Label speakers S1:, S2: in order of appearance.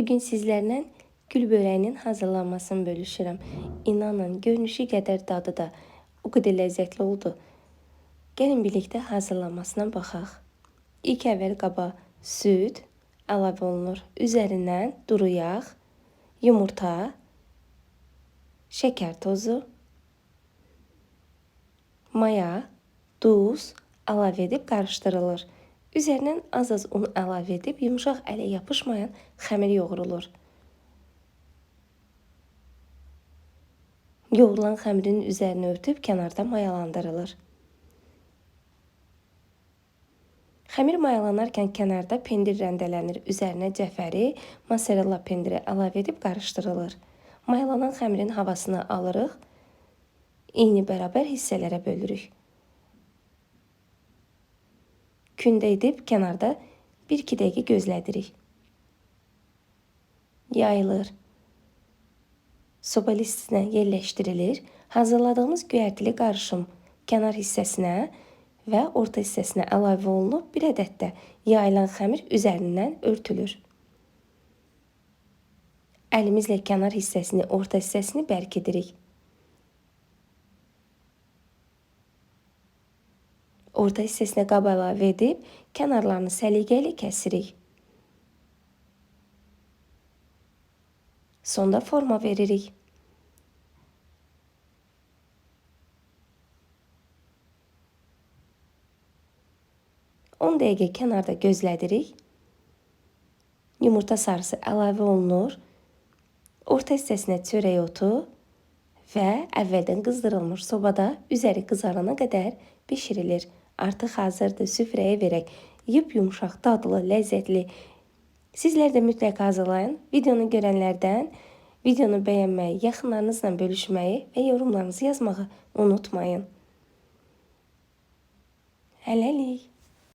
S1: Bugün sizlerle gül böreğinin hazırlanmasını bölüşürəm. İnanın, görünüşü qədər dadı da o qədər ləzzətli oldu. Gəlin birlikdə hazırlanmasına baxaq. İlk əvvəl qaba süd əlavə olunur. Üzərindən duru yağ, yumurta, şəkər tozu, maya, duz əlavə edib qarışdırılır. Üzərindən az-az un əlavə edib yumşaq ələ yapışmayan xəmir yoğrulur. Yoğrulan xəmirin üzərini örtüb kənarda mayalandırılır. Xəmir mayalanarkən kənarda pendir rəndələnir. Üzərinə cəfəri, mozzarella pendiri əlavə edib qarışdırılır. Mayalanan xəmirin havasını alırıq. Eyni bərabər hissələrə bölürük. Kündə edib kənarda 1-2 dəqiqə gözlədirik. Yayılır. Soba listinə yerləşdirilir. Hazırladığımız göyərtili qarışım kənar hissəsinə və orta hissəsinə əlavə olunub bir ədəd də yayılan xəmir üzərindən örtülür. Əlimizlə kənar hissəsini, orta hissəsini bərkidirik. Orta hissəsinə qab əlavə edib kənarlarını səliqə ilə kəsirik. Sonda forma veririk. On dəqiqə kənarda gözlədirik. Yumurta sarısı əlavə olunur. Orta hissəsinə çörək otu və əvvəldən qızdırılmış sobada üzəri qızarana qədər bişirilir. Artıq hazırdır. Süfrəyə verək. Yıp yumşaq, dadlı, ləzzətli. Sizlər də mütləq hazırlayın. Videonu görənlərdən videonu bəyənməyi, yaxınlarınızla bölüşməyi və yorumlarınızı yazmağı unutmayın. Hələlik.